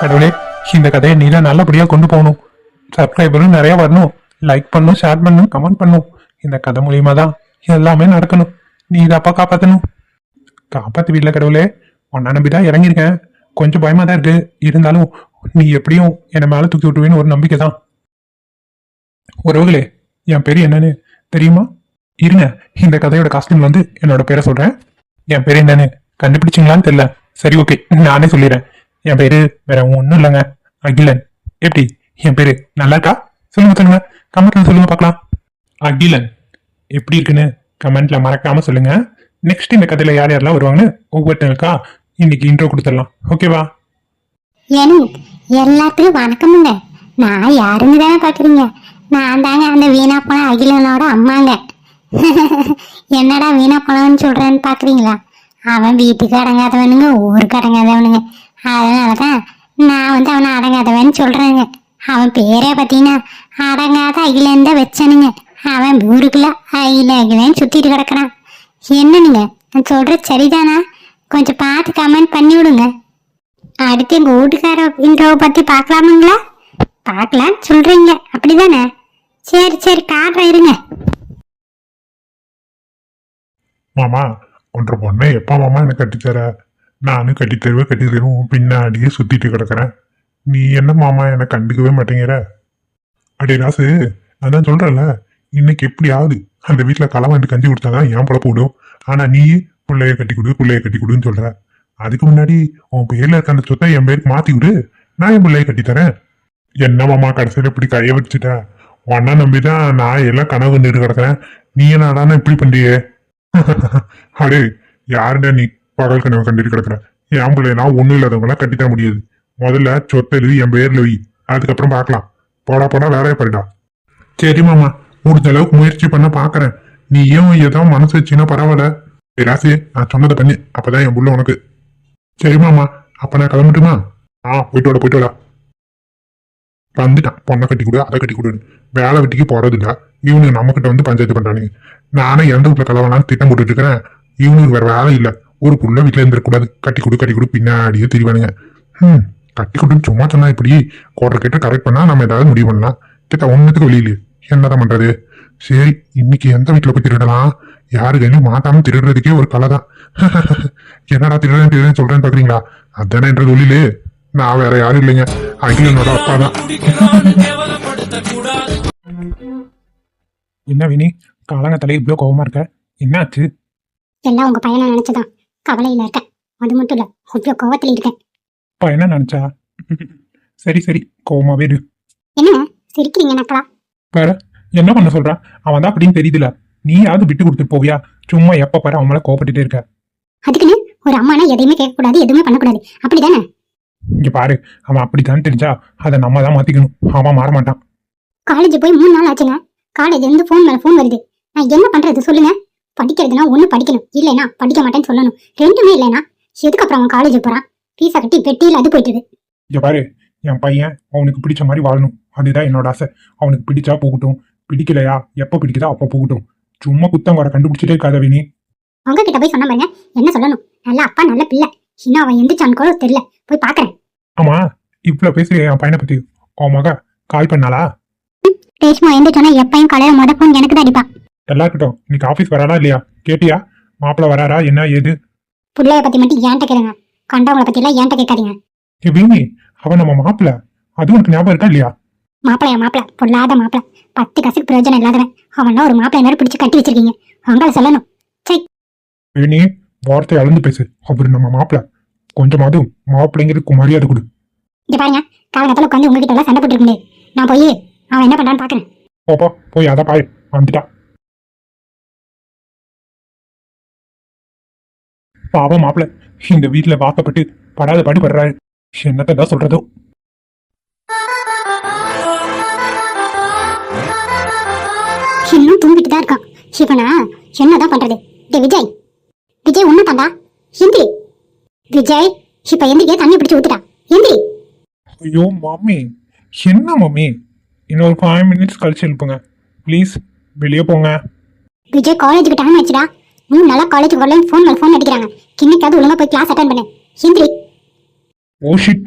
கடவுளே இந்த கதையை நீல நல்லபடியாக கொண்டு போகணும். சப்ஸ்கிரைபரும் நிறைய வரணும். லைக் பண்ணும் ஷேர் பண்ணும் கமெண்ட் பண்ணும். இந்த கதை மூலியமா தான் எல்லாமே நடக்கணும். நீ அப்பா காப்பாற்றணும் காப்பாத்து வீட்டில் கடவுளே. உன்னை நம்பி தான் இறங்கியிருக்கேன். கொஞ்சம் பயமாக தான் இருக்கு. இருந்தாலும் நீ எப்படியும் என்னை மேலே தூக்கி விட்டுவேன்னு ஒரு நம்பிக்கை தான். உறவுகளே என் பேர் என்னன்னு தெரியுமா? இருங்க இந்த கதையோட காஸ்டியூம்ல வந்து என்னோட பேரை சொல்கிறேன் என் பேர் என்னன்னு கண்டுபிடிச்சிங்களான்னு தெரியல. சரி ஓகே நானே சொல்லிடுறேன். என் பேரு வேற ஒன்றும் இல்லைங்க. அகிலன். எப்படி? என் பேரு நல்லா இருக்கா? சொல்லுங்க சொல்லுங்க. கமெண்ட்ல சொல்லுங்க பார்க்கலாம். அகிலன். எப்படி இருக்குன்னு கமெண்ட்ல மறக்காம சொல்லுங்க. நெக்ஸ்ட் இந்த கதையில யார் யாரெல்லாம் வருவாங்கன்னு ஒவ்வொருத்தருக்கா இன்னைக்கு இன்ட்ரோ கொடுத்துடலாம். ஓகேவா ஏனு எல்லாத்துக்கும் வணக்கமுங்க நான் யாருன்னு தானே பாக்குறீங்க நான் தாங்க அந்த வீணா போன அகிலனோட அம்மாங்க. என்னடா வீணா போனவன்னு சொல்றேன்னு பாக்குறீங்களா அவன் வீட்டுக்கு அடங்காதவனுங்க ஊருக்கு அடங்காதவனுங்க. அதனாலதான் நான் வந்து அவனை அடங்காதவன்னு சொல்றேங்க. அவன் பேரே பார்த்தீங்கன்னா அடங்காத அகிலன் தான் வச்சானுங்க. அவன் ஊருக்குள்ள அகில அகிலன்னு சுத்திட்டு கிடக்குறான். என்னனுங்க நான் சொல்ற சரிதானா? கொஞ்சம் பார்த்து கமெண்ட் பண்ணி விடுங்க. அடுத்து எங்க வீட்டுக்கார இன்றவை பத்தி பார்க்கலாமுங்களா? பார்க்கலாம் சொல்றீங்க. அப்படிதானே? சரி சரி காட்டுறேன் இருங்க. மாமா ஒன்றரை பொண்ணை எப்போ மாமா எனக்கு கட்டித்தர? நானும் கட்டி தருவேன் கட்டி தருவோம். பின்னாடியே சுத்திட்டு கிடக்குறேன். நீ என்ன மாமா என்னை கண்டுக்கவே மாட்டேங்கிற? அடே ராசு அதான் சொல்றல இன்னைக்கு எப்படி ஆகுது அந்த வீட்டில் களவாண்டு கஞ்சி கொடுத்தாதான் என் பழப்பு விடும் ஆனா நீ பிள்ளைய கட்டி கொடு பிள்ளைய கட்டி கொடுன்னு சொல்ற. அதுக்கு முன்னாடி உன் பேர்ல இருக்க அந்த சொத்தை என் பேருக்கு மாத்தி விடு. நான் என் பிள்ளைய கட்டித்தரேன் என்ன மாமா கடைசியில் இப்படி கைய வச்சுட்ட? உன்ன நம்பிதான் நான் எல்லாம் கனவு நின்று கிடக்குறேன். நீ என்னடான்னு இப்படி பண்றியே? அடே யாருடா நீ? பகல் கனவு கண்டிட்டு கிடக்குறேன். என் பிள்ளை நான் ஒண்ணும் இல்லாதவங்களாம் கட்டித்தர முடியாது. முதல்ல சொத்தெழு என் பேர்ல வை. அதுக்கப்புறம் பார்க்கலாம். போடா போடா வேலையை பாருடா. சரி மாமா. முடிஞ்ச அளவுக்கு முயற்சி பண்ண பாக்குறேன் நீ ஏன் ஏதோ மனசு வச்சுன்னா பரவாயில்ல. ராசி நான் சொன்னதை பண்ணு. அப்பதான் என் புள்ள உனக்கு. சரி மாமா. அப்ப நான் கிளம்பட்டுமா? ஆ போயிட்டு வாடா போயிட்டு வாடா. வந்துட்டான். பொண்ணை கட்டி கொடு அதை கட்டி கொடுன்னு. வேலை வெட்டிக்கு போறது இல்ல இவனுக்கு நம்மகிட்ட வந்து பஞ்சாயத்து பண்றானுங்க. நானே எந்த வீட்டுல கலவலான்னு திட்டம் போட்டுட்டு இருக்கிறேன். இவனுக்கு வேற வேலை இல்லை. ஒரு புள்ள வீட்டுல இருந்திருக்கூடாது கட்டி கொடு கட்டி கொடு பின்னாடியே திரிவானுங்க. ம் கட்டி கொடுன்னு சும்மா சொன்னா இப்படி கோட்டை கேட்டு கரெக்ட் பண்ணா நம்ம ஏதாவது முடிவு பண்ணலாம். கிட்ட ஒன்னுத்துக்கு வெளியில என்னதான் பண்றது? சரி இன்னைக்கு எந்த வீட்டுல போய் திருடலாம்? யாரு கையிலும் மாட்டாம திருடுறதுக்கே ஒரு கலை தான் என்னடா திருடன் திருடன் சொல்றேன்னு பாக்குறீங்களா? அதானே என்ற தொழிலு. நான் வேற யாரும் இல்லைங்க. அகிலனோட அப்பா தான். என்ன வினி? காலங்கத்தலை இவ்வளோ கோவமா இருக்க. என்னாச்சு? எல்லாம் உங்க பையனை நினைச்சதான். கவலையில இருக்கேன். அது மட்டும் இல்ல அவ்வளவு கோவத்துல இருக்கேன். அப்பா என்ன நினைச்சா? சரி சரி கோவமாவே இரு. என்ன? சிரிக்கிறீங்க நக்கலா வேற என்ன பண்ண சொல்றா? அவன் தான் அப்படின்னு தெரியுதுல. நீயாவது விட்டு கொடுத்துட்டு போவியா? சும்மா எப்ப பாரு அவன் மேல கோவப்பட்டுட்டே இருக்க. அதுக்குன்னு ஒரு அம்மானா எதையுமே கேட்கக்கூடாது எதுவுமே பண்ணக்கூடாது. அப்படிதானே? இங்க பாரு அவன் அப்படித்தான் தெரிஞ்சா அதை நம்ம தான் மாத்திக்கணும். அவன் மாற மாட்டான். காலேஜ் போய் மூணு நாள் ஆச்சுங்க. காலேஜ் இருந்து ஃபோன் மேல ஃபோன் வருது. நான் என்ன பண்றது? சொல்லுங்க. படிக்கிறதுனா ஒண்ணு படிக்கணும். இல்லைனா படிக்க மாட்டேன்னு சொல்லணும். ரெண்டுமே இல்லைனா எதுக்கு அப்புறம் அவன் காலேஜ் போறான்? ஃபீஸை கட்டி பெட்டியில் அது போயிட்டுது. இங்க பாரு என் பையன் அவனுக்கு பிடிச்ச மாதிரி வாழணும். அதுதான் என்னோட ஆசை. அவனுக்கு பிடிச்சா போகட்டும். பிடிக்கலையா எப்ப பிடிக்குதோ அப்ப போகட்டும். சும்மா குத்தம் வர கண்டுபிடிச்சிட்டே இருக்காத வினி. உங்ககிட்ட போய் சொன்ன பாருங்க என்ன சொல்லணும்? நல்ல அப்பா நல்ல பிள்ளை. இன்னும் அவன் எந்திரிச்சான்னு கூட தெரியல. போய் பாக்குறேன். ஆமா இவ்வளவு பேசுறிய என் பையனை பத்தி? உன் மக கால் பண்ணாளா? ரேஷ்மா எந்திரிச்சோன்னா எப்பயும் காலையில முத ஃபோன் எனக்கு தான் அடிப்பா. எல்லாம் இருக்கட்டும் இன்னைக்கு ஆபீஸ் வரானா இல்லையா? கேட்டியா? மாப்பிள்ள வராரா? என்ன ஏது? பிள்ளைய பத்தி மட்டும் ஏன்ட்ட கேளுங்க. கண்டவங்கள பத்தி எல்லாம் ஏன்ட்ட கேட்காதீங்க. ஏ வினி அவன் நம்ம மாப்பிள்ள. அது உனக்கு ஞாபகம் இருக்கா இல்லையா? மாப்பிளைய மாப்பிள பொல்லாத மாப்பிள பத்து கசுக்கு பிரயோஜனம் இல்லாதவன். அவன் ஒரு மாப்பிள்ளை நேரம் பிடிச்சு கட்டி வச்சிருக்கீங்க. உங்களை சொல்லணும். வினி வார்த்தை அளந்து பேசு. அவரு நம்ம மாப்பிள்ள. கொஞ்சமாவது மாப்பிள்ளைங்கிறதுக்கு மரியாதை கொடு. இங்க பாருங்க. காலகட்டத்தில் உட்காந்து உங்ககிட்ட எல்லாம் சண்டை போட்டுருக்க முடியாது. நான் போய் அவன் என்ன பண்றான்னு பாக்குறேன். போப்பா போய் அதை பாரு. வந்துட்டா பாவம் மாப்பிள்ள இந்த வீட்டுல வாக்கப்பட்டு படாத பாடு படுறாரு என்னத்தை தான் சொல்றதோ? இன்னும் தூங்கிட்டு தான் இருக்கான் சிவனா என்னதான் பண்றது? டே விஜய். விஜய் உன்ன தாண்டா? எந்திரி. விஜய் இப்ப எந்திரிக்க தண்ணி பிடிச்சு ஊத்துட்டா எந்திரி. ஐயோ மம்மி என்ன மம்மி இன்னொரு ஃபைவ் மினிட்ஸ் கழிச்சு எழுப்புங்க. ப்ளீஸ் வெளியே போங்க. விஜய் காலேஜுக்கு டைம் ஆச்சுடா. மூணு நாளா காலேஜுக்கு வரலன்னு ஃபோன் மேல ஃபோன் அடிக்கிறாங்க. கிண்ணிக்காவது ஒழுங்கா போய் கிளாஸ் அட்டன் பண்ணு. எந்திரி ஓ ஷிட்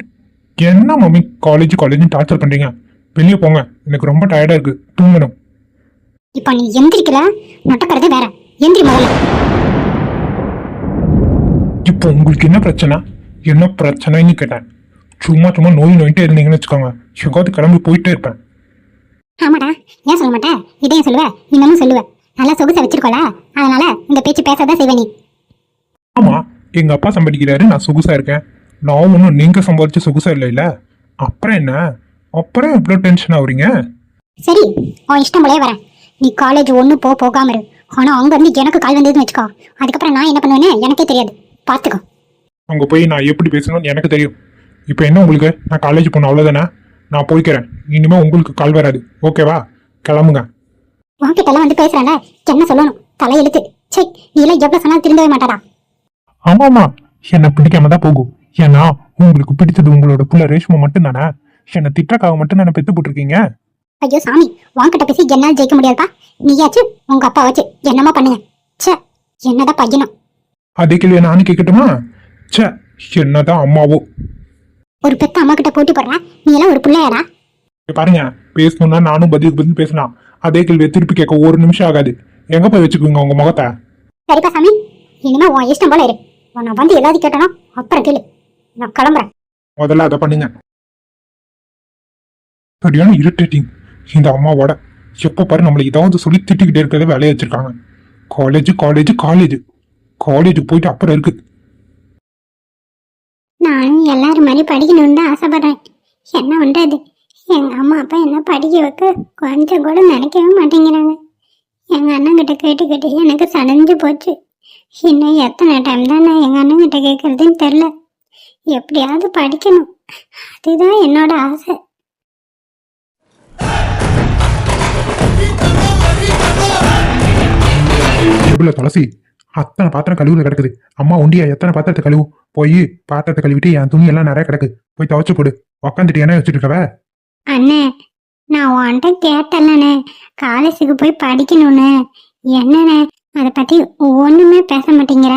என்ன மம்மி? காலேஜ் காலேஜ் டார்ச்சர் பண்றீங்க? வெளியே போங்க. எனக்கு ரொம்ப டயர்டா இருக்கு. தூங்கணும். இப்போ நீ எந்திரிக்கல நொட்டக்கிறது வேற. எந்திரி முதல்ல. இப்போ உங்களுக்கு என்ன பிரச்சனை? என்ன பிரச்சனைன்னு கேட்டேன். சும்மா சும்மா நோய் நோயிட்டே இருந்தீங்கன்னு வச்சுக்கோங்க. எங்காவது கிளம்பி போயிட்டே இருப்பேன். ஆமாடா. ஏன் சொல்ல மாட்டேன் இதையும் சொல்லுவ. இன்னமும் சொல்லுவ. நல்லா சொகுசை வச்சிருக்கோல அதனால இந்த பேச்சு பேசதான் செய்வே நீ. ஆமா எங்க அப்பா சம்பாதிக்கிறாரு நான் சொகுசா இருக்கேன். நான் ஒன்றும் நீங்க சம்பாதிச்ச சொகுசா இல்லை இல்ல. அப்புறம் என்ன? அப்புறம் எவ்வளோ டென்ஷன் ஆகுறீங்க சரி உன் இஷ்டம் போலே வரேன். நீ காலேஜ் ஒன்று போ போகாம இரு. ஆனால் அங்க இருந்து எனக்கு கால் வந்ததுன்னு வச்சுக்கோ. அதுக்கப்புறம் நான் என்ன பண்ணுவேன்னு எனக்கே தெரியாது. பார்த்துக்கோ அங்க போய் நான் எப்படி பேசணும்னு எனக்கு தெரியும். இப்போ என்ன உங்களுக்கு? நான் காலேஜ் போகணும் அவ்வளோதானே நான் போய்க்கிறேன். இனிமே உங்களுக்கு கால் வராது. ஓகேவா கிளம்புங்க. உன்கிட்டலாம் வந்து பேசுறேன்ல என்ன சொல்லணும்? தலையெழுத்து. சே நீ எல்லாம் எவ்வளவு சொன்னாலும் திருந்தவே மாட்டாடா. ஆமாமா என்னை பிடிக்காம தான் போகும். ஏன்னா உங்களுக்கு பிடிச்சது உங்களோட புள்ள ரேஷ்மா மட்டும்தானே? என்னை திட்டக்காக மட்டும் தானே பெத்து போட்டிருக்கீங்க? ஐயோ சாமி உன்கிட்ட பேசி என்னால் ஜெயிக்க முடியாதுப்பா. நீயாச்சு உங்க அப்பா வச்சு என்னமா பண்ணுங்க? ச்சே என்னதான் பையனும். அதே கேள்வியை நானும் கேட்கட்டுமா ச்சே என்னதான் அம்மாவோ. ஒரு பெத்த அம்மா கிட்ட போட்டி போடுற? நீ எல்லாம் ஒரு பிள்ளையாடா? பாருங்க பேசணும்னா நானும் பதிலுக்கு பதில் பேசலாம். அதே கேள்வியை திருப்பி கேட்க ஒரு நிமிஷம் ஆகாது. எங்க போய் வச்சுக்குவீங்க உங்க முகத்தை? சரிப்பா சாமி. இனிமே உன் இஷ்டம் போல இரு. உன்னை வந்து ஏதாவது கேட்டனா அப்புறம் கேளு. நான் கிளம்புறேன். முதல்ல அதை பண்ணுங்க. சரியான இரிட்டேட்டிங் இந்த அம்மாவோட எப்போ பாரு நம்மளை ஏதாவது சொல்லி திட்டிக்கிட்டே இருக்கிறத வேலையை வச்சிருக்காங்க. காலேஜ் காலேஜ் காலேஜ் காலேஜ் போயிட்டு அப்புறம் இருக்கு. நானும் எல்லாரும் மாதிரி படிக்கணும்னு தான் ஆசைப்படுறேன். என்ன பண்றது? எங்கள் அம்மா அப்பா என்ன படிக்க வைக்க கொஞ்சம் கூட நினைக்கவே மாட்டேங்கிறாங்க. எங்கள் அண்ணங்கிட்ட கேட்டு கேட்டு எனக்கு சடைஞ்சு போச்சு. இன்னும் எத்தனை டைம் தான் நான் எங்கள் அண்ணங்கிட்ட கேட்குறதுன்னு தெரில எப்படியாவது படிக்கணும். அதுதான் என்னோட ஆசை. எவ்வளோ துளசி அத்தனை பாத்திரம் கழுவுல கிடக்குது. அம்மா ஒண்டியா எத்தனை பாத்திரத்தை கழுவு? போய் பாத்திரத்தை கழுவிட்டு என் துணி எல்லாம் நிறைய கிடக்கு. போய் துவைச்சு போடு. உக்காந்துட்டு என்ன வச்சுட்டு இருக்கவ? அண்ணே நான் உன்கிட்ட கேட்டேன்லண்ணே காலேஜுக்கு போய் படிக்கணும்னு. என்னண்ணே அதை பத்தி ஒண்ணுமே பேச மாட்டேங்கிற?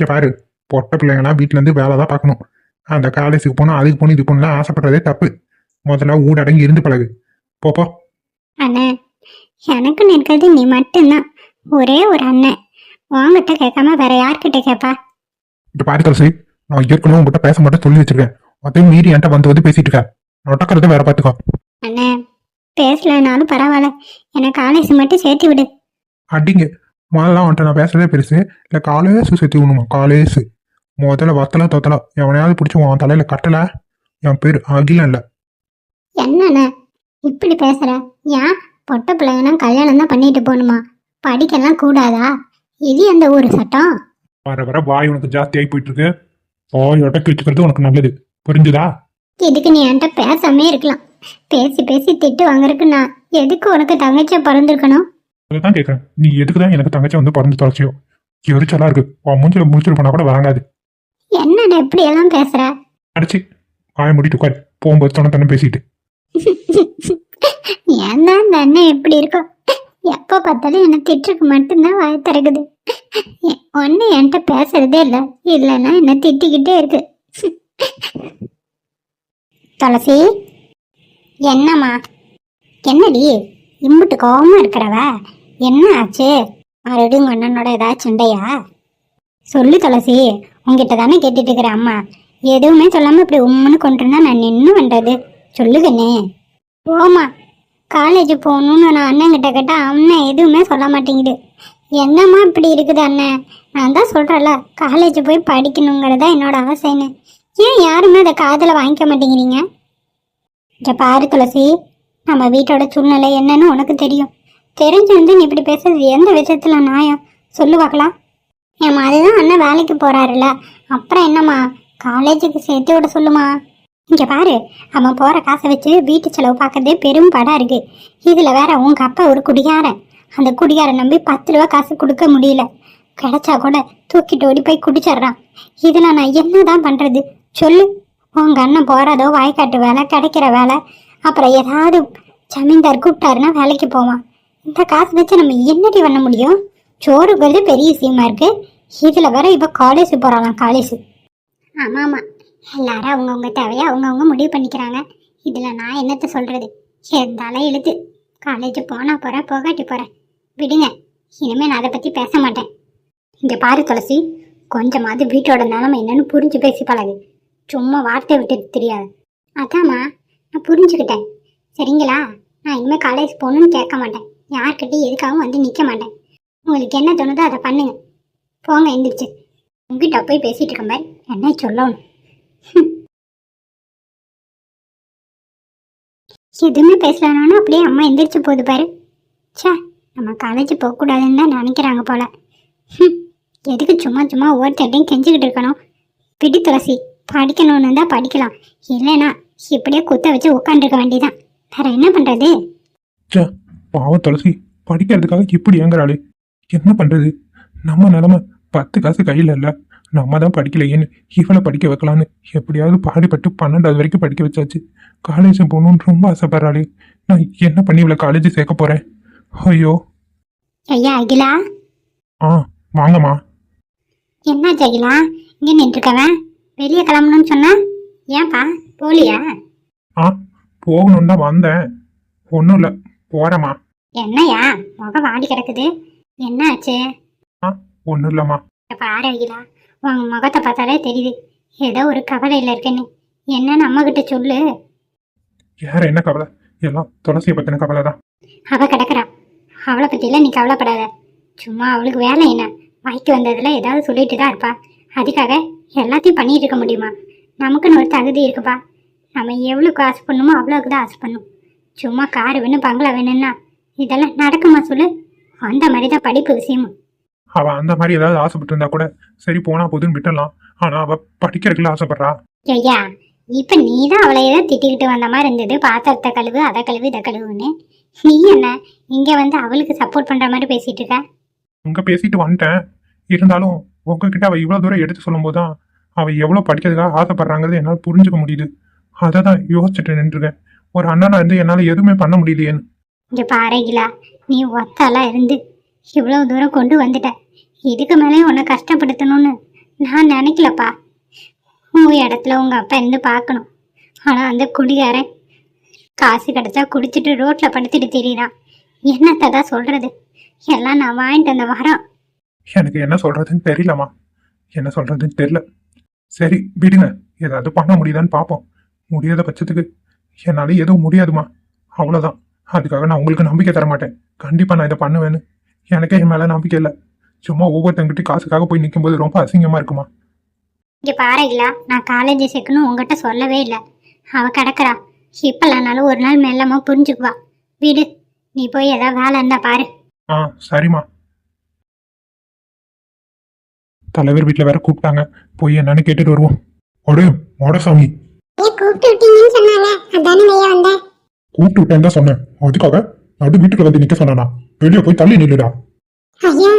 இங்க பாரு பொட்ட பிள்ளைங்கன்னா வீட்டுல இருந்து வேலை தான் பார்க்கணும். அந்த காலேஜுக்கு போனா அதுக்கு போகணும் இது போகணும் ஆசைப்படுறதே தப்பு. முதல்ல ஊடடங்கி இருந்து பழகு. போ போ. அண்ணே எனக்குன்னு இருக்கிறது நீ மட்டும்தான். ஒரே ஒரு அண்ணன் உன்கிட்ட கேட்காம வேற யார்கிட்ட கேப்பா? இப்ப பாரு துளசி நான் ஏற்கனவே உங்ககிட்ட பேச மாட்டேன் சொல்லி வச்சிருக்கேன். அதையும் மீறி என்கிட்ட வந்து வந்து பேசிட்டு இருக்க. நொட்டக்கிறத வேற பாத்துக்கோ. அண்ணே பேசலனாலும் பரவாயில்ல. என்னை காலேஜ் மட்டும் சேர்த்து விடு. அடிங்க. முதல்ல அவன்கிட்ட நான் பேசுறதே பெருசு. இல்ல காலேசு சேர்த்து விடணுமா? காலேசு முதல்ல வத்தல தொத்தல. எவனையாவது பிடிச்சி உன் தலையில கட்டல? என் பேர் அகிலம் இல்ல. என்னண்ணே இப்படி பேசுற? ஏன்? பொட்ட பிள்ளைங்கன்னா கல்யாணம் தான் பண்ணிட்டு போகணுமா? படிக்கலாம் கூடாதா? இது எந்த ஊர் சட்டம்? வர வர வாய் உனக்கு ஜாஸ்தி ஆகி போயிட்டு இருக்கு. வாயோட கிழிச்சுக்கிறது உனக்கு நல்லது. புரிஞ்சுதா? இதுக்கு நீ என்கிட்ட பேசாமே இருக்கலாம். பேசி பேசி திட்டு வாங்குறதுக்கு நான் எதுக்கு உனக்கு தங்கச்சியை பிறந்திருக்கணும்? அதுதான் கேட்கறேன் நீ எதுக்கு தான் எனக்கு தங்கச்சி வந்து பிறந்து தொலைச்சியோ? எரிச்சலா இருக்கு. உன் மூஞ்சில முடிச்சிட்டு போனா கூட வழங்காது. என்னடா இப்படி எல்லாம் பேசுற? அடிச்சு வாய மூடிட்டு உட்காரு. போகும்போது தொண தண்ணி பேசிட்டு ஏன் தான் இந்த அண்ணன் எப்படி இருக்கும் எப்போ பார்த்தாலும் என்ன திட்டுக்கு மட்டும்தான் வாய் திறக்குது. ஒன்று என்கிட்ட பேசுறதே இல்லை. இல்லைன்னா என்ன திட்டிக்கிட்டே இருக்கு. துளசி. என்னம்மா? என்னடி? இம்புட்டு கோவமா இருக்கிறவ என்ன ஆச்சு? மறுபடியும் உங்க அண்ணனோட ஏதாச்சும் சண்டையா? சொல்லு துளசி உங்ககிட்ட தானே கேட்டுட்டு இருக்கிற அம்மா. எதுவுமே சொல்லாம இப்படி உம்முன்னு கொண்டிருந்தா நான் என்ன பண்றது சொல்லுகண்ணே போமா காலேஜ் போகணும்னு நான் அண்ணன் கிட்ட கேட்டா அண்ணன் எதுவுமே சொல்ல மாட்டேங்குது. என்னம்மா இப்படி இருக்குது அண்ணன் நான் தான் சொல்கிறேன்ல காலேஜ் போய் படிக்கணுங்கிறதா என்னோட ஆசைன்னு. ஏன் யாருமே அதை காதில் வாங்கிக்க மாட்டேங்கிறீங்க? இங்கே பாரு துளசி நம்ம வீட்டோட சூழ்நிலை என்னன்னு உனக்கு தெரியும். தெரிஞ்சு வந்து நீ இப்படி பேசுறது எந்த விஷயத்தில் நாயம் சொல்லு பார்க்கலாம். ஏம்மா அதுதான் அண்ணன் வேலைக்கு போகிறாருல்ல அப்புறம் என்னம்மா? காலேஜுக்கு சேர்த்து விட சொல்லுமா? இங்கே பாரு அவன் போகிற காசை வச்சு வீட்டு செலவு பார்க்கறதே பெரும் படம் இருக்குது இதில் வேற உங்க அப்பா ஒரு குடிகாரன். அந்த குடிகாரன் நம்பி பத்து ரூபா காசு கொடுக்க முடியல. கிடைச்சா கூட தூக்கிட்டு ஓடி போய் குடிச்சிடுறான். இதில் நான் என்ன தான் பண்ணுறது சொல்லு. உங்க அண்ணன் போறதோ வாய்க்காட்டு வேலை கிடைக்கிற வேலை. அப்புறம் ஏதாவது ஜமீன்தார் கூப்பிட்டாருன்னா வேலைக்கு போவான். இந்த காசு வச்சு நம்ம என்னடி பண்ண முடியும்? சோறுங்கிறது பெரிய விஷயமா இருக்கு. இதுல வேற இப்போ காலேஜ் போறாளாம் காலேஜ் ஆமா ஆமா. எல்லாரும் அவங்கவுங்க தேவையை அவங்கவுங்க முடிவு பண்ணிக்கிறாங்க. இதில் நான் என்னத்த சொல்கிறது இருந்தாலும் எழுது காலேஜ் போனா போகிறேன் போகாட்டி போகிறேன் விடுங்க. இனிமே நான் அதை பற்றி பேச மாட்டேன். இங்கே பாரு துளசி. கொஞ்சமாவது வீட்டோட நிலைமை என்னன்னு புரிஞ்சு பேசி பழகு. சும்மா வார்த்தை விட்டு தெரியாது. அதாம்மா நான் புரிஞ்சுக்கிட்டேன். சரிங்களா? நான் இனிமேல் காலேஜ் போகணும்னு கேட்க மாட்டேன். யார்கிட்டையும் எதுக்காகவும் வந்து நிற்க மாட்டேன். உங்களுக்கு என்ன தோணுதோ அதை பண்ணுங்க. போங்க எந்திரிச்சு. உங்ககிட்ட போய் பேசிகிட்டு இருக்க மாதிரி என்ன சொல்லணும். எதுவுமே பேசலன்னா அப்படியே அம்மா எந்திரிச்சு போகுது பாரு. ச்சே நம்ம காலேஜ் போகக்கூடாதுன்னு தான் நினைக்கிறாங்க போல. எதுக்கு சும்மா சும்மா ஒவ்வொருத்தையும் கெஞ்சிக்கிட்டு இருக்கணும்? பிடி துளசி. படிக்கணும்னு தான் படிக்கலாம். இல்லைனா இப்படியே குத்த வச்சு உட்காந்துருக்க வேண்டியதான் வேற என்ன பண்றது? ச்சே பாவம் துளசி. படிக்கிறதுக்காக இப்படி ஏங்குறாளே. என்ன பண்றது? நம்ம நிலமை பத்து காசு கையில் இல்லை. நம்ம தான் படிக்கலையேன்னு இவளை படிக்க வைக்கலான்னு எப்படியாவது பாடுபட்டு பன்னெண்டாவது வரைக்கும் படிக்க வச்சாச்சு. காலேஜ் போகணுன்னு ரொம்ப ஆசைப்படுறாளே. நான் என்ன பண்ணி இவளை காலேஜ் சேர்க்க போறேன்? ஐயோ. ஐயா அகிலா? ஆ வாங்கம்மா. என்ன அகிலா? இங்கே நின்றுருக்கவன் வெளியே கிளம்பணும்னு சொன்னா? ஏன்பா போலியா? ஆ போகணுன்னு தான் வந்தேன். ஒன்றும் இல்லை போகிறேம்மா என்னையா முகம் வாடி கிடக்குது. என்ன ஆச்சு? ஒன்றும் இல்லைம்மா. இப்ப பாரு அகிலா உன் முகத்தை பார்த்தாலே தெரியுது. ஏதோ ஒரு கவலையில் இருக்கேன்னு என்னன்னு அம்மா கிட்ட சொல்லு. யார் என்ன கவலை? எல்லாம் துளசியை பற்றின கவலை தான் அவ கிடக்குறா. அவளை பற்றிலாம் நீ கவலைப்படாத. சும்மா அவளுக்கு வேலை என்ன? வாய்க்கு வந்ததுல ஏதாவது சொல்லிட்டு தான் இருப்பா. அதுக்காக எல்லாத்தையும் பண்ணிட்டு இருக்க முடியுமா? நமக்குன்னு ஒரு தகுதி இருக்குப்பா. நம்ம எவ்வளோக்கு ஆசை பண்ணுமோ அவ்வளோக்கு தான் ஆசை பண்ணும். சும்மா கார் வேணும் பங்களா வேணும்னா இதெல்லாம் நடக்குமா சொல்லு? அந்த மாதிரி தான் படிப்பு விஷயமும். அவள் அந்த மாதிரி ஏதாவது ஆசைப்பட்டு இருந்தா கூட சரி போனா போதுன்னு விட்டுடலாம். ஆனால் அவள் படிக்கிறதுக்குள்ள ஆசைப்படுறா. ஐயா இப்ப நீ தான் அவளை ஏதோ திட்டிக்கிட்டு வந்த மாதிரி இருந்தது. பாத்திரத்தை கழுவு அதை கழுவு இதை கழுவுன்னு. நீ என்ன இங்க வந்து அவளுக்கு சப்போர்ட் பண்ற மாதிரி பேசிட்டு இருக்க? அங்கே பேசிட்டு வந்துட்டேன். இருந்தாலும் உங்ககிட்ட அவள் இவ்வளோ தூரம் எடுத்து சொல்லும்போது தான் அவள் எவ்வளோ படிக்கிறதுக்காக ஆசைப்படுறாங்கிறது என்னால் புரிஞ்சுக்க முடியுது. அதை தான் யோசிச்சுட்டு நின்றுருக்கேன். ஒரு அண்ணனா இருந்து என்னால் எதுவுமே பண்ண முடியலையேன்னு. இங்கே பாருகிலா நீ ஒத்தாலாம் இருந்து இவ்வளோ தூரம் கொண்டு வந்துட்ட. இதுக்கு மேலே உன்னை கஷ்டப்படுத்தணும்னு நான் நினைக்கலப்பா. உங்க இடத்துல உங்க அப்பா இருந்து பார்க்கணும். ஆனால் அந்த குடிகாரன் காசு கிடைச்சா குடிச்சிட்டு ரோட்டில் படுத்துட்டு தெரியுறான். என்னத்தை தான் சொல்கிறது எல்லாம் நான் வாங்கிட்டு வந்த வரோம் எனக்கு என்ன சொல்றதுன்னு தெரியலம்மா. என்ன சொல்றதுன்னு தெரியல. சரி விடுங்க. ஏதாவது பண்ண முடியுதான்னு பார்ப்போம். முடியாத பட்சத்துக்கு என்னால எதுவும் முடியாதுமா அவ்வளோதான் அதுக்காக நான் உங்களுக்கு நம்பிக்கை தர மாட்டேன். கண்டிப்பா நான் இதை பண்ணுவேன்னு. எனக்கே என் மேல நம்பிக்கை இல்லை. சும்மா ஒவ்வொருத்தங்கிட்டையும் காசுக்காக போய் நிக்கும்போது ரொம்ப அசிங்கமா இருக்குமா? இங்க பாருங்களா நான் காலேஜ் சேர்க்கணும் உங்ககிட்ட சொல்லவே இல்லை. அவ கிடக்குறா. இப்பலானாலும் ஒரு நாள் மெல்லமா புரிஞ்சுக்குவா. வீடு நீ போய் ஏதாவது வேலை இருந்தா பாரு. ஆ சரிம்மா. தலைவர் வீட்டில் வேற கூப்பிட்டாங்க. போய் என்னன்னு கேட்டுட்டு வருவோம். ஒடே மோடசாமி. கூப்பிட்டு விட்டேன்னு தான் சொன்னேன். அதுக்காக நடு வீட்டுக்கு வந்து நிக்க சொன்னானா. வெளியே போய் தள்ளி நில்லுடா. ஐயா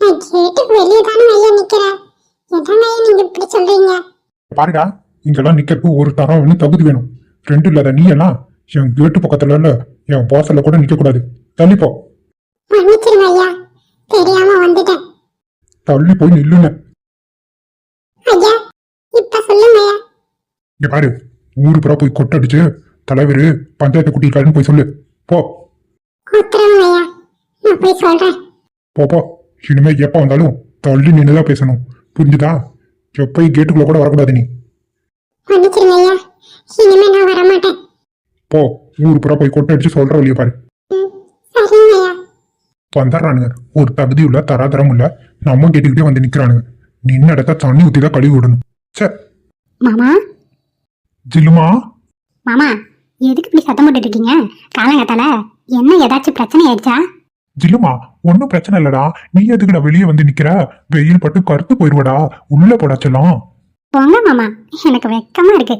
நான் கேட்டுக்கு வெளியே தானே ஐயா நிக்கிறேன். நீங்க இப்படி சொல்றீங்க? பாருடா இங்கெல்லாம் நிக்கிறதுக்கு ஒரு தரம் வேணும் தகுதி வேணும். ரெண்டு இல்லாத நீ எல்லாம் என் கேட்டு பக்கத்துல இல்ல என் வாசல்ல கூட நிக்க கூடாது தள்ளி போ. மன்னிச்சிருங்க ஐயா. தெரியாம வந்துட்டேன். தள்ளி போய் நில்லுன இங்க பாரு ஊரு புறா போய் கொட்டடிச்சு தலைவர் பஞ்சாயத்து கூட்டியிருக்காருன்னு போய் சொல்லு. போ. உத்தரவு ஐயா நான் போய் சொல்றேன். போ போ. இனிமே எப்ப வந்தாலும் தள்ளி நின்னுதான் பேசணும். புரிஞ்சுதா? எப்பயும் கேட்டுக்குள்ள கூட வரக்கூடாது நீ. போ ஊரு புறா போய் கொட்டடிச்சு சொல்ற வழியை பாரு. வந்துடுறானுங்க ஒரு தகுதி உள்ள தராதரம் உள்ள நம்ம கேட்டுக்கிட்டே வந்து நிக்கிறானுங்க. நின்ன இடத்த தண்ணி ஊத்தி தான் கழுவி விடணும். சே மாமா? ஜில்லுமா? மாமா எதுக்கு இப்படி சத்தம் போட்டுட்டு இருக்கீங்க? காலங்கத்தால என்ன ஏதாச்சும் பிரச்சனை ஆயிடுச்சா? ஜில்லுமா ஒன்னும் பிரச்சனை இல்லடா. நீ எதுக்குடா வெளியே வந்து நிக்கிற? வெயில் பட்டு கருத்து போயிருவடா. உள்ள போடா செல்லம். போங்க மாமா எனக்கு வெக்கமா இருக்கு.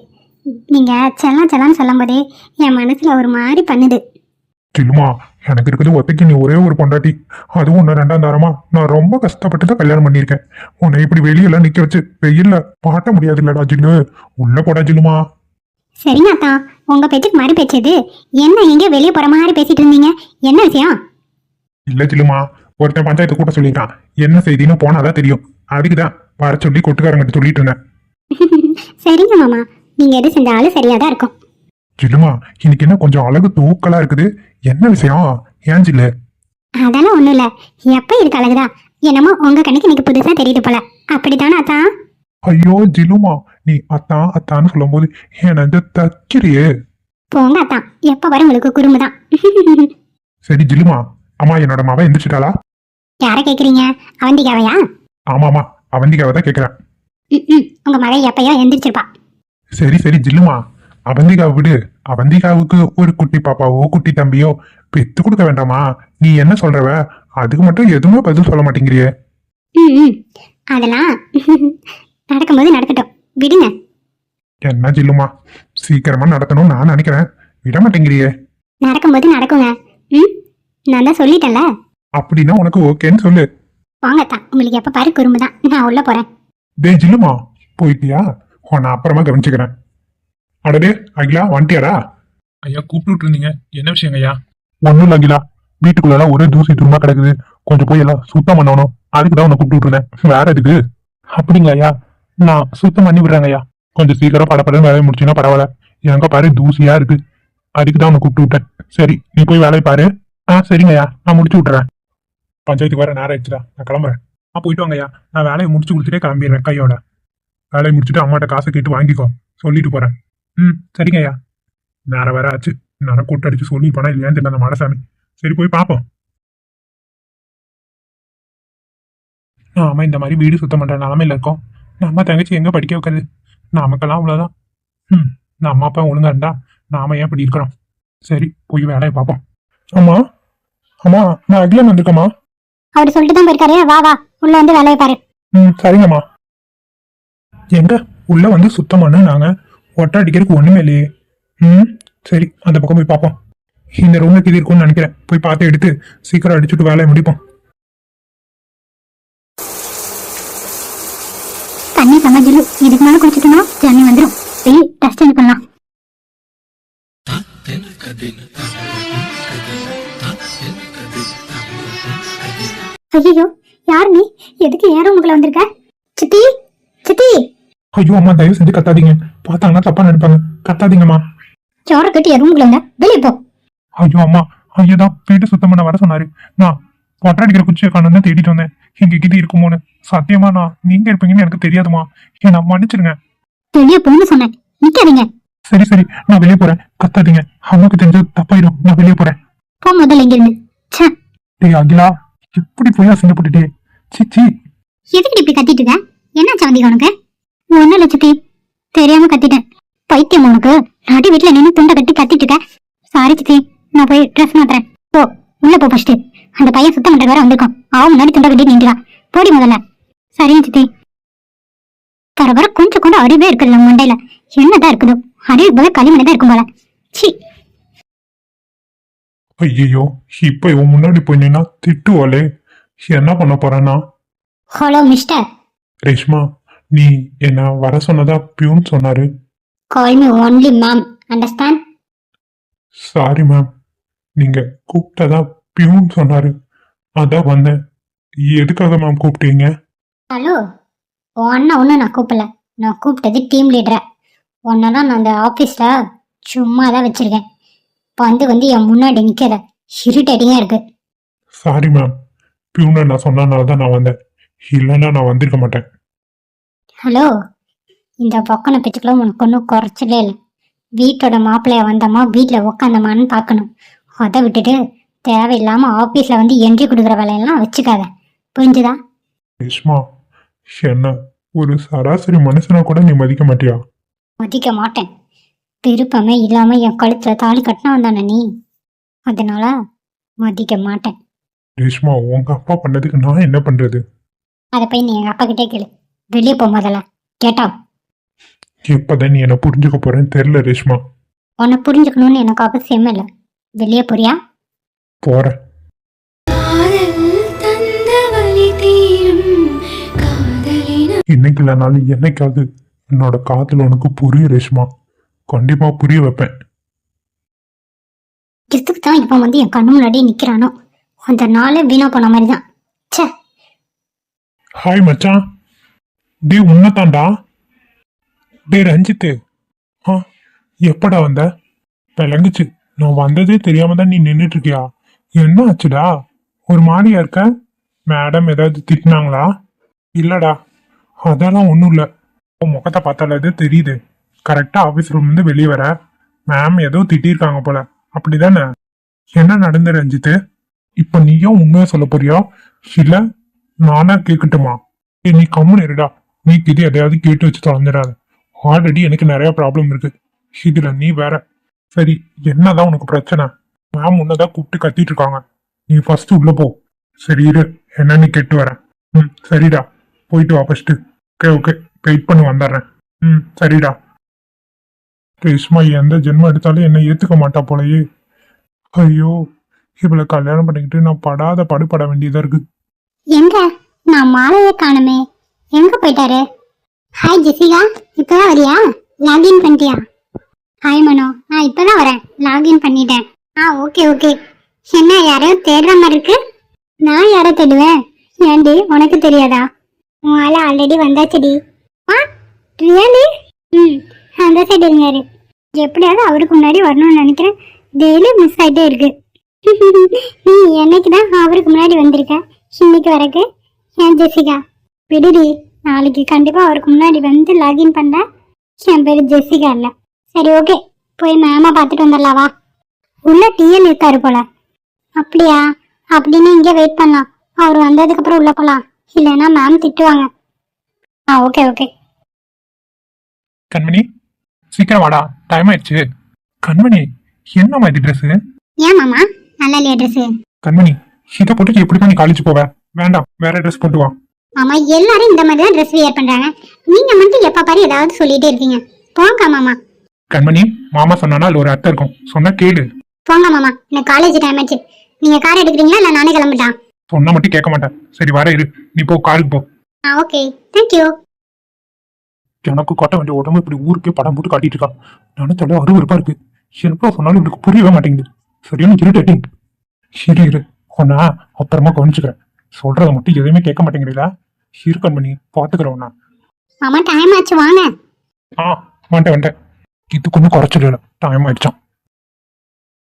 நீங்க செல்லம் செல்லம்னு சொல்லும் போதே என் மனசுல ஒரு மாதிரி பண்ணுது. ஜில்லுமா எனக்கு இருக்குது ஒத்தைக்கு நீ ஒரே ஒரு பொண்டாட்டி. அதுவும் ஒன்று ரெண்டாம் தாரமா? நான் ரொம்ப கஷ்டப்பட்டு தான் கல்யாணம் பண்ணியிருக்கேன். உன்னை இப்படி வெளியெல்லாம் நிக்க வச்சு வெயில்ல பாட்ட முடியாது இல்லடா ஜில்லு உள்ள போடா ஜில்லுமா சரிங்க அத்தா. உங்க பேச்சுக்கு மாறி பேச்சது என்ன எங்க வெளியே போற மாதிரி பேசிட்டு இருந்தீங்க? என்ன விஷயம்? இல்ல ஜில்லுமா ஒருத்தன் பஞ்சாயத்து கூட்ட சொல்லிட்டான் என்ன செய்தின்னு போனாதான் தெரியும். அதுக்குதான் வர சொல்லி கொட்டுக்காரங்கிட்ட சொல்லிட்டு இருந்தேன். சரிங்க மாமா. நீங்க எது செஞ்சாலும் சரியா தான் இருக்கும். ஜில்லுமா இன்னைக்கு என்ன கொஞ்சம் அழகு தூக்கலா இருக்குது? என்ன விஷயம்? ஏன் ஜில்லு? அதெல்லாம் ஒண்ணும் இல்ல. எப்ப இருக்கு அழகுதா? என்னமோ உங்க கண்ணுக்கு இன்னைக்கு புதுசா தெரியுது போல. அப்படித்தானே அத்தான் ஐயோ ஜில்லுமா. நீ அத்தான் அத்தான்னு சொல்லும்போது எனக்கு தக்கிறியே. போங்க அத்தான் எப்ப வரும் உங்களுக்கு குறும்பு தான் சரி ஜில்லுமா. அம்மா என்னோட மாவ எந்திரிச்சிட்டாளா? யார கேக்குறீங்க? அவந்திகாவையா? ஆமாமா அவந்திக்காவை தான் ம். உங்க மகை எப்பயோ எந்திரிச்சிருப்பா. சரி சரி ஜில்லுமா. அவந்திகாவை விடு. அவந்திகாவுக்கு ஒரு குட்டி பாப்பாவோ குட்டி தம்பியோ பெத்து கொடுக்க வேண்டாமா? நீ என்ன சொல்றவ? அதுக்கு மட்டும் எதுவுமே பதில் சொல்ல மாட்டேங்கிறியே. அதெல்லாம் நடக்கும்போது நடக்கட்டும். விடுங்க. என்ன ஜில்லுமா? சீக்கிரமா நடத்தணும்னு நான் நினைக்கிறேன். விட மாட்டேங்கிறியே. நடக்கும்போது நடக்குங்க. ம்? நான் தான் சொல்லிட்டேன்ல. அப்படின்னா உனக்கு ஓகேன்னு சொல்லு. வாங்க அத்தான் உங்களுக்கு எப்ப பாரு குறும்பு தான் நான் உள்ள போறேன். டேய் ஜில்லுமா போயிட்டியா? உன்னை அப்புறமா கவனிச்சுக்கிறேன். அடடே அகிலா வந்துட்டியாடா ஐயா கூப்பிட்டு இருந்தீங்க என்ன விஷயங்க ஐயா? ஒன்றும் இல்லை அகிலா. வீட்டுக்குள்ள ஒரே தூசி துருமா கிடக்குது. கொஞ்சம் போய் எல்லாம் சுத்தம் பண்ணணும். அதுக்கு தான் உன்னை கூப்பிட்டு இருந்தேன் வேற எதுக்கு? அப்படிங்களா ஐயா? நான் சுத்தம் பண்ணி விடுறேங்க ஐயா. கொஞ்சம் சீக்கிரம் படப்படன்னு வேலையை முடிச்சுன்னா பரவாயில்ல. எங்க பாரு தூசியா இருக்கு. அதுக்கு தான் உன்னை கூப்பிட்டு விட்டேன் சரி நீ போய் வேலையை பாரு. ஆ சரிங்க ஐயா. நான் முடிச்சு விட்டுறேன். பஞ்சாயத்துக்கு வர நேரம் ஆயிடுச்சுடா. நான் கிளம்புறேன். ஆ போயிட்டு வாங்க ஐயா. நான் வேலையை முடிச்சு கொடுத்துட்டே கிளம்பிடுறேன் கையோட. வேலையை முடிச்சுட்டு அம்மாட்ட காசை கேட்டு வாங்கிக்கோ. சொல்லிட்டு போறேன். ம் சரிங்க ஐயா நேரம் வேற ஆச்சு. நான் கூட்டு அடிச்சு சொல்லி போனா இல்லையான்னு தெரியல அந்த மடசாமி. சரி போய் பார்ப்போம் நாம இந்த மாதிரி வீடு சுத்தம் பண்ற நிலமையில இருக்கோம். நம்ம தங்கச்சி எங்க படிக்க வைக்கிறது? நமக்கெல்லாம் அவ்வளவுதான். ம் நம்ம அப்பா ஒழுங்கா இருந்தா நாம ஏன் இப்படி இருக்கிறோம்? சரி போய் வேலையை பார்ப்போம் ஆமா அம்மா நான் அகிலன் வந்திருக்கேம்மா. அவர் சொல்லிட்டு தான் போயிருக்காரு. வா வா உள்ள வந்து வேலையை பாரு. ம் சரிங்கம்மா. எங்க? உள்ள வந்து சுத்தம் பண்ண நாங்க. ஒட்டை அடிக்கிறதுக்கு ஒண்ணுமே இல்லையே. ம் சரி அந்த பக்கம் போய் பார்ப்போம். இந்த ரூமுக்கு இது இருக்கும்னு நினைக்கிறேன். போய் பார்த்து எடுத்து சீக்கிரம் அடிச்சுட்டு வேலையை முடிப்போம். தண்ணி சமைச்சிரு இதுக்கு மேல குடிச்சிட்டோம்னா ஜன்னி வந்துடும் போய் டஸ்ட் சேஞ்ச் பண்ணலாம். ஐயோ யார் நீ? எதுக்கு ஏன் ரூமுக்குள்ள வந்திருக்க? சித்தி சித்தி. ஐயோ அம்மா தயவு செஞ்சு கத்தாதீங்க. பார்த்தாங்கன்னா தப்பா நினைப்பாங்க. கத்தாதீங்கம்மா. சோற கட்டி வந்த வெளியே போ. ஐயோ அம்மா. ஐயோ தான் வீட்டு சுத்தம் பண்ண வர சொன்னாரு. நான் ஒட்டை அடிக்கிற குச்சியை காணும் தான் தேடிட்டு வந்தேன். எங்க கிட்ட இருக்குமோன்னு. சத்தியமா நான் நீங்க இருப்பீங்கன்னு எனக்கு தெரியாதுமா என்ன மன்னிச்சிருங்க. வெளியே போன்னு சொன்னேன். நிக்காதீங்க. சரி சரி. நான் வெளியே போறேன். கத்தாதீங்க. அம்மாக்கு தெரிஞ்சது தப்பாயிடும். நான் வெளியே போறேன். போ முதல்ல இங்க இருந்து டேய் அகிலா. எப்படி போய் அசிங்கப்பட்டுட்டே சிச்சி எதுக்கு இப்படி கத்திட்டு இருக்க? என்ன சவந்திக உனக்கு? ஒன்னும் இல்ல சித்தி. தெரியாம கத்திட்டேன். பைத்தியம் உனக்கு? நாட்டி வீட்டுல நின்று துண்டை கட்டி கத்திட்டு இருக்க சாரி சித்தி நான் போய் ட்ரெஸ் மாத்துறேன். போ உள்ள போ ஃபர்ஸ்ட் அந்த பையன் சுத்தம் பண்ற வேற வந்திருக்கான். அவன் முன்னாடி துண்டை கட்டி நின்றா. போடி முதல்ல. சரிங்க சித்தி. வர வர கொஞ்சம் கூட அறிவே இருக்குல்ல உன் மண்டையில. என்னதான் இருக்குதோ. அறிவு போல களிமணி தான் இருக்கும் போல. சி ஐயோ இப்ப இவன் முன்னாடி போய் நின்னா திட்டுவாளே. என்ன பண்ண போறானா? ஹலோ மிஸ்டர் ரேஷ்மா நீ என்ன வர சொன்னதா பியூன் சொன்னாரு? Call me only ma'am understand sorry ma'am நீங்க கூப்பிட்டதா பியூன் சொன்னாரு. அதான் வந்தேன். எதுக்காக மேம் கூப்பிட்டீங்க? ஹலோ உன் அண்ணன் ஒன்றும் நான் கூப்பிடல. நான் கூப்பிட்டது டீம் லீடரை உன்னெல்லாம் நான் அந்த ஆஃபீஸில் சும்மா தான் வச்சுருக்கேன். இப்போ வந்து வந்து என் முன்னாடி நிற்கிற இரிட்டேட்டிங்காக இருக்கு. சாரி மேம் பியூனை நான் சொன்னனால தான் நான் வந்தேன். இல்லைன்னா நான் வந்திருக்க மாட்டேன். ஹலோ இந்த பொக்கனை பிச்சுக்கெல்லாம் உனக்கு ஒன்றும் குறைச்சலே இல்லை. வீட்டோட மாப்பிள்ளைய வந்தோமா வீட்டில் உக்காந்தமான்னு பார்க்கணும் அதை விட்டுட்டு தேவையில்லாமல் ஆஃபீஸில் வந்து என்ட்ரி கொடுக்குற வேலையெல்லாம் வச்சுக்காத. புரிஞ்சுதா? ரேஷ்மா என்ன ஒரு சராசரி மனுஷனா கூட நீ மதிக்க மாட்டியா? மதிக்க மாட்டேன். விருப்பமே இல்லாம என் கழுத்துல தாலி கட்டினா வந்தானே நீ? அதனால மதிக்க மாட்டேன். ரேஷ்மா உங்க அப்பா பண்ணதுக்கு நான் என்ன பண்றது? அதை போய் நீ எங்க அப்பா கிட்டே கேளு. வெளியே போ முதல்ல. கேட்டா எப்பதான் நீ என்ன புரிஞ்சுக்க போறேன்னு தெரியல ரேஷ்மா. உன்னை புரிஞ்சுக்கணும்னு எனக்கு அவசியமே இல்லை. வெளியே போறியா? போறேன். இன்னைக்கு இல்லைனாலும் என்னைக்காவது என்னோட காதல் உனக்கு புரியும் ரேஷ்மா. கண்டிப்பா புரிய வைப்பேன். எதுக்கு தான் இப்போ வந்து என் கண்ணு முன்னாடி நிக்கிறானோ? அந்த நாளே வீணா போன மாதிரி தான் ச்சே. ஹாய் மச்சான். டே உன்னதாண்டா டே ரஞ்சித்து. ஆ எப்படா வந்த? விளங்குச்சு. நான் வந்ததே தெரியாம தான் நீ நின்றுட்டு இருக்கியா என்ன ஆச்சுடா? ஒரு மாதிரியா இருக்க? மேடம் ஏதாவது திட்டினாங்களா? இல்லடா. அதெல்லாம் ஒன்றும் இல்லை. உன் முகத்தை பார்த்தாலே தெரியுது. கரெக்டாக ஆஃபீஸ் ரூம்லேருந்து வெளியே வர. மேம் ஏதோ திட்டியிருக்காங்க போல. அப்படிதானே? என்ன நடந்து ரஞ்சித்து? இப்போ நீயும் உண்மையை சொல்ல போறியா? இல்லை நானா கேட்கட்டுமா நீ கம்முன்னு இருடா. நீ இது எதையாவது கேட்டு வச்சு தொலைஞ்சிடாத. ஆல்ரெடி எனக்கு நிறைய ப்ராப்ளம் இருக்கு. இதுல நீ வேற. சரி என்னதான் உனக்கு பிரச்சனை? மேம் உன்னதான் கூப்பிட்டு கத்திட்டு இருக்காங்க. நீ ஃபர்ஸ்ட் உள்ள போ. சரி இரு. என்னன்னு கேட்டு வரேன் ம் சரிடா. போயிட்டு வா ஃபர்ஸ்ட் ஓகே ஓகே வெயிட் பண்ணி வந்துடுறேன். ம் சரிடா. ரேஷ்மா எந்த ஜென்மம் எடுத்தாலும் என்னை ஏத்துக்க மாட்டா போலயே. ஐயோ இவளை கல்யாணம் பண்ணிக்கிட்டு நான் படாத படுபட வேண்டியதா இருக்கு. எங்க? நான் மாலையை காணுமே. எங்க போயிட்டாரு? Hi Jessica. இப்பதான் வரியா? லாகின் பண்ணிட்டியா? ஹாய் மனோ. நான் இப்பதான் வரேன். லாகின் பண்ணிட்டேன். ஆ ஓகே ஓகே என்ன யாரையோ தேடுற மாதிரி இருக்கு? நான் யாரை தேடுவேன்? ஏண்டி உனக்கு தெரியாதா? உன் ஆளு ஆல்ரெடி வந்தாச்சுடி. ஆ ரியலி ம் அந்த சைடு இருந்தாரு எப்படியாவது அவருக்கு முன்னாடி வரணும்னு நினைக்கிறேன். டெய்லி மிஸ் ஆகிட்டே இருக்கு. நீ என்னைக்கு தான் அவருக்கு முன்னாடி வந்திருக்க? இன்னைக்கு வரக்கு ஏன் ஜெசிகா? விடுடி. நாளைக்கு கண்டிப்பா அவருக்கு முன்னாடி வந்து லாகின் பண்ண என் பேரு ஜெசிகா இல்ல. சரி ஓகே போய் மேமா பார்த்துட்டு வந்துடலாம் வா. உள்ள டிஎல் இருக்காரு போல. அப்படியா? அப்படின்னு இங்கே வெயிட் பண்ணலாம். அவர் வந்ததுக்கு அப்புறம் உள்ள போலாம். இல்லைன்னா மேம் திட்டுவாங்க. ஆ ஓகே ஓகே கண்மணி சீக்கிரம் வாடா. டைம் ஆயிடுச்சு. கண்மணி என்ன மாதிரி ட்ரெஸ் ஏன் மாமா? நல்ல இல்லையா ட்ரெஸ் கண்மணி இதை போட்டுட்டு எப்படி பண்ணி காலேஜ் போவ. வேண்டாம் வேற ட்ரெஸ் போட்டு வா. மாமா எல்லாரும் இந்த மாதிரி தான் ட்ரெஸ் வியர் பண்றாங்க. நீங்க மட்டும் எப்ப பாரு ஏதாவது சொல்லிட்டே இருக்கீங்க. போங்க மாமா. கண்மணி மாமா சொன்னானா ஒரு அர்த்தம் இருக்கும்? சொன்னா கேளு. போங்க மாமா. எனக்கு காலேஜ் டைம் ஆச்சு. நீங்க கார் எடுக்கிறீங்களா இல்ல நானே கிளம்பிட்டா? சொன்னா மட்டும் கேட்க மாட்டேன் சரி வர இரு. நீ போ காருக்கு போ. ஆ ஓகே தேங்க்யூ எனக்கு கொட்ட வேண்டிய உடம்பு இப்படி ஊருக்கே படம் போட்டு காட்டிட்டு இருக்கான். நினைச்சாலே அருவருப்பா இருக்கு. எப்போ சொன்னாலும் இவளுக்கு புரியவே மாட்டேங்குது. சரியான இருட்டேட்டிங் சரி இரு. உன்னா அப்புறமா கவனிச்சுக்கிறேன். சொல்றத மட்டும் எதையுமே கேட்க மாட்டேங்கிறீங்களா இரு கண்மணி பாத்துக்கிறேன் உன்னை. மாமா டைம் ஆச்சு வாங்க. ஆ வந்துட்டேன் வந்துட்டேன் இது கொஞ்சம் குறைச்சிடல. டைம் ஆயிடுச்சான்